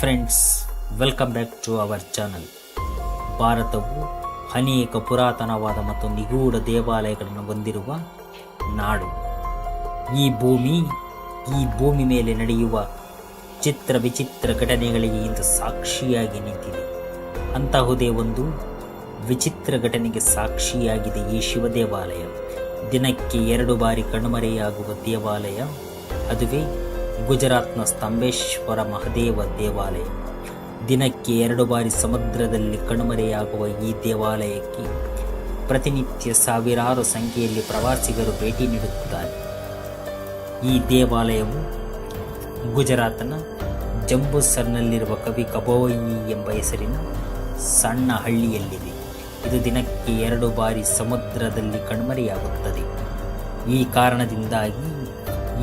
Friends welcome back to our channel ಭಾರತವು ಅನೇಕ ಪುರಾತನವಾದ ಮತ್ತು ನಿಗೂಢ ದೇವಾಲಯಗಳನ್ನು ಹೊಂದಿರುವ ನಾಡು. ಈ ಭೂಮಿ ಈ ಭೂಮಿ ಮೇಲೆ ನಡೆಯುವ ಚಿತ್ರ ವಿಚಿತ್ರ ಘಟನೆಗಳಿಗೆ ಇಂದು ಸಾಕ್ಷಿಯಾಗಿ ನಿಂತಿದೆ. ಅಂತಹುದೇ ಒಂದು ವಿಚಿತ್ರ ಘಟನೆಗೆ ಸಾಕ್ಷಿಯಾಗಿದೆ ಈ ಶಿವ ದೇವಾಲಯ ದಿನಕ್ಕೆ ಎರಡು ಬಾರಿ ಕಣ್ಮರೆಯಾಗುವ ದೇವಾಲಯ, ಅದುವೇ ಗುಜರಾತ್ನ ಸ್ತಂಭೇಶ್ವರ ಮಹದೇವ ದೇವಾಲಯ. ದಿನಕ್ಕೆ ಎರಡು ಬಾರಿ ಸಮುದ್ರದಲ್ಲಿ ಕಣ್ಮರೆಯಾಗುವ ಈ ದೇವಾಲಯಕ್ಕೆ ಪ್ರತಿನಿತ್ಯ ಸಾವಿರಾರು ಸಂಖ್ಯೆಯಲ್ಲಿ ಪ್ರವಾಸಿಗರು ಭೇಟಿ ನೀಡುತ್ತಾರೆ. ಈ ದೇವಾಲಯವು ಗುಜರಾತ್ನ ಜಂಬೂಸರ್ನಲ್ಲಿರುವ ಕವಿ ಕಬೋಯಿ ಎಂಬ ಹೆಸರಿನ ಸಣ್ಣ ಹಳ್ಳಿಯಲ್ಲಿದೆ. ಇದು ದಿನಕ್ಕೆ ಎರಡು ಬಾರಿ ಸಮುದ್ರದಲ್ಲಿ ಕಣ್ಮರೆಯಾಗುತ್ತದೆ. ಈ ಕಾರಣದಿಂದಾಗಿ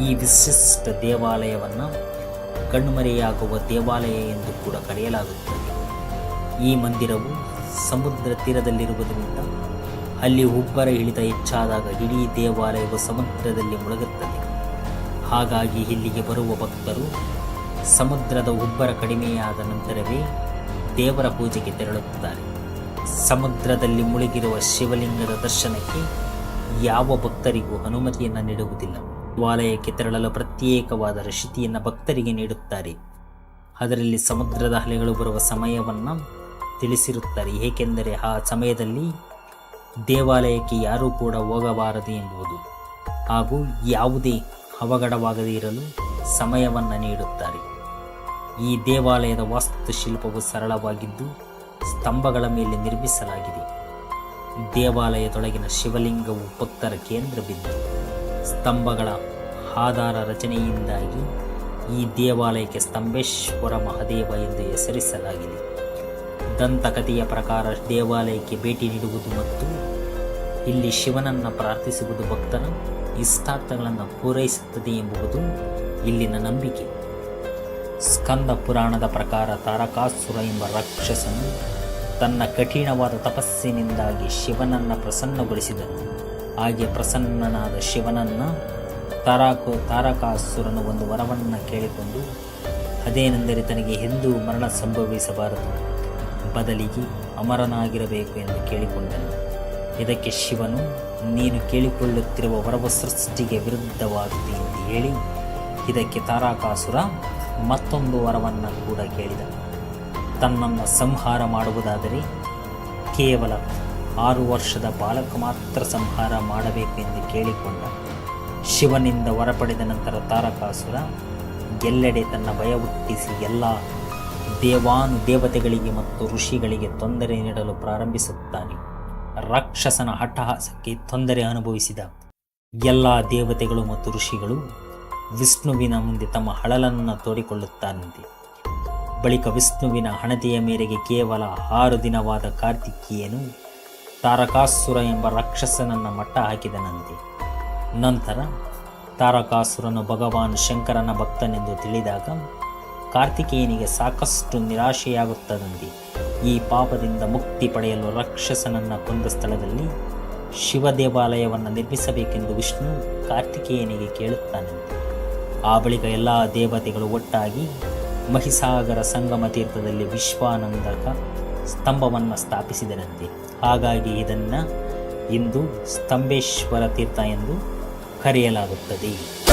ಈ ವಿಶಿಷ್ಟ ದೇವಾಲಯವನ್ನು ಕಣ್ಮರೆಯಾಗುವ ದೇವಾಲಯ ಎಂದು ಕೂಡ ಕರೆಯಲಾಗುತ್ತದೆ. ಈ ಮಂದಿರವು ಸಮುದ್ರ ತೀರದಲ್ಲಿರುವುದರಿಂದ ಅಲ್ಲಿ ಉಬ್ಬರ ಇಳಿತ ಹೆಚ್ಚಾದಾಗ ಇಡೀ ದೇವಾಲಯವು ಸಮುದ್ರದಲ್ಲಿ ಮುಳುಗುತ್ತದೆ. ಹಾಗಾಗಿ ಇಲ್ಲಿಗೆ ಬರುವ ಭಕ್ತರು ಸಮುದ್ರದ ಉಬ್ಬರ ಕಡಿಮೆಯಾದ ನಂತರವೇ ದೇವರ ಪೂಜೆಗೆ ತೆರಳುತ್ತಾರೆ. ಸಮುದ್ರದಲ್ಲಿ ಮುಳುಗಿರುವ ಶಿವಲಿಂಗದ ದರ್ಶನಕ್ಕೆ ಯಾವ ಭಕ್ತರಿಗೂ ಅನುಮತಿಯನ್ನು ನೀಡುವುದಿಲ್ಲ. ದೇವಾಲಯಕ್ಕೆ ತೆರಳಲು ಪ್ರತ್ಯೇಕವಾದ ರಶೀತಿಯನ್ನು ಭಕ್ತರಿಗೆ ನೀಡುತ್ತಾರೆ. ಅದರಲ್ಲಿ ಸಮುದ್ರದ ಅಲೆಗಳು ಬರುವ ಸಮಯವನ್ನು ತಿಳಿಸಿರುತ್ತಾರೆ. ಏಕೆಂದರೆ ಆ ಸಮಯದಲ್ಲಿ ದೇವಾಲಯಕ್ಕೆ ಯಾರೂ ಕೂಡ ಹೋಗಬಾರದು ಎಂಬುದು ಹಾಗೂ ಯಾವುದೇ ಅವಘಡವಾಗದೇ ಇರಲು ಸಮಯವನ್ನು ನೀಡುತ್ತಾರೆ. ಈ ದೇವಾಲಯದ ವಾಸ್ತುಶಿಲ್ಪವು ಸರಳವಾಗಿದ್ದು ಸ್ತಂಭಗಳ ಮೇಲೆ ನಿರ್ಮಿಸಲಾಗಿದೆ. ದೇವಾಲಯದೊಳಗಿನ ಶಿವಲಿಂಗವು ಭಕ್ತರ ಕೇಂದ್ರ ಬಿಂದು. ಸ್ತಂಭಗಳ ಆಧಾರ ರಚನೆಯಿಂದಾಗಿ ಈ ದೇವಾಲಯಕ್ಕೆ ಸ್ತಂಭೇಶ್ವರ ಮಹಾದೇವ ಎಂದು ಹೆಸರಿಸಲಾಗಿದೆ. ದಂತಕಥೆಯ ಪ್ರಕಾರ ದೇವಾಲಯಕ್ಕೆ ಭೇಟಿ ನೀಡುವುದು ಮತ್ತು ಇಲ್ಲಿ ಶಿವನನ್ನು ಪ್ರಾರ್ಥಿಸುವುದು ಭಕ್ತರ ಇಷ್ಟಾರ್ಥಗಳನ್ನು ಪೂರೈಸುತ್ತದೆ ಎಂಬುದು ಇಲ್ಲಿನ ನಂಬಿಕೆ. ಸ್ಕಂದ ಪುರಾಣದ ಪ್ರಕಾರ ತಾರಕಾಸುರ ಎಂಬ ರಾಕ್ಷಸನು ತನ್ನ ಕಠಿಣವಾದ ತಪಸ್ಸಿನಿಂದಾಗಿ ಶಿವನನ್ನು ಪ್ರಸನ್ನಗೊಳಿಸಿದನು. ಹಾಗೆ ಪ್ರಸನ್ನನಾದ ಶಿವನನ್ನು ತಾರಾಕು ತಾರಕಾಸುರನು ಒಂದು ವರವನ್ನು ಕೇಳಿಕೊಂಡು, ಅದೇನೆಂದರೆ ತನಗೆ ಎಂದೂ ಮರಣ ಸಂಭವಿಸಬಾರದು. ಬದಲಿಗೆ ಅಮರನಾಗಿರಬೇಕು ಎಂದು ಕೇಳಿಕೊಂಡನು. ಇದಕ್ಕೆ ಶಿವನು, ನೀನು ಕೇಳಿಕೊಳ್ಳುತ್ತಿರುವ ವರವ ಸೃಷ್ಟಿಗೆ ವಿರುದ್ಧವಾಗಿದೆ ಎಂದು ಹೇಳಿ, ಇದಕ್ಕೆ ತಾರಕಾಸುರ ಮತ್ತೊಂದು ವರವನ್ನು ಕೂಡ ಕೇಳಿದ ತನ್ನನ್ನು ಸಂಹಾರ ಮಾಡುವುದಾದರೆ ಕೇವಲ ಆರು ವರ್ಷದ ಬಾಲಕ ಮಾತ್ರ ಸಂಹಾರ ಮಾಡಬೇಕು ಎಂದು ಕೇಳಿಕೊಂಡ. ಶಿವನಿಂದ ಹೊರಪಡೆದ ನಂತರ ತಾರಕಾಸುರ, ಎಲ್ಲೆಡೆ ತನ್ನ ಭಯ ಹುಟ್ಟಿಸಿ ಎಲ್ಲ ದೇವಾನು ದೇವತೆಗಳಿಗೆ ಮತ್ತು ಋಷಿಗಳಿಗೆ ತೊಂದರೆ ನೀಡಲು ಪ್ರಾರಂಭಿಸುತ್ತಾನೆ. ರಾಕ್ಷಸನ ಹಟ್ಟಹಾಸಕ್ಕೆ ತೊಂದರೆ ಅನುಭವಿಸಿದ ಎಲ್ಲ ದೇವತೆಗಳು ಮತ್ತು ಋಷಿಗಳು ವಿಷ್ಣುವಿನ ಮುಂದೆ ತಮ್ಮ ಹಳಲನ್ನು ತೋಡಿಕೊಳ್ಳುತ್ತಾನಂತೆ ಬಳಿಕ ವಿಷ್ಣುವಿನ ಹಣತೆಯ ಮೇರೆಗೆ ಕೇವಲ ಆರು ದಿನವಾದ ಕಾರ್ತಿಕೇಯನು ತಾರಕಾಸುರ ಎಂಬ ರಾಕ್ಷಸನನ್ನು ಮಟ್ಟ ಹಾಕಿದನಂತೆ. ನಂತರ ತಾರಕಾಸುರನು ಭಗವಾನ್ ಶಂಕರನ ಭಕ್ತನೆಂದು ತಿಳಿದಾಗ ಕಾರ್ತಿಕೇಯನಿಗೆ ಸಾಕಷ್ಟು ನಿರಾಶೆಯಾಗುತ್ತದಂತೆ. ಈ ಪಾಪದಿಂದ ಮುಕ್ತಿ ಪಡೆಯಲು ರಾಕ್ಷಸನನ್ನು ಕೊಂದ ಸ್ಥಳದಲ್ಲಿ ಶಿವ ದೇವಾಲಯವನ್ನು ನಿರ್ಮಿಸಬೇಕೆಂದು ವಿಷ್ಣು ಕಾರ್ತಿಕೇಯನಿಗೆ ಕೇಳುತ್ತಾನಂತೆ ಆ ಬಳಿಕ ಎಲ್ಲ ದೇವತೆಗಳು ಒಟ್ಟಾಗಿ ಮಹಿಸಾಗರ ಸಂಗಮ ತೀರ್ಥದಲ್ಲಿ ವಿಶ್ವಾನಂದಕ ಸ್ತಂಭವನ್ನು ಸ್ಥಾಪಿಸಿದರಂತೆ ಹಾಗಾಗಿ ಇದನ್ನು ಇಂದು ಸ್ತಂಭೇಶ್ವರ ತೀರ್ಥ ಎಂದು ಕರೆಯಲಾಗುತ್ತದೆ.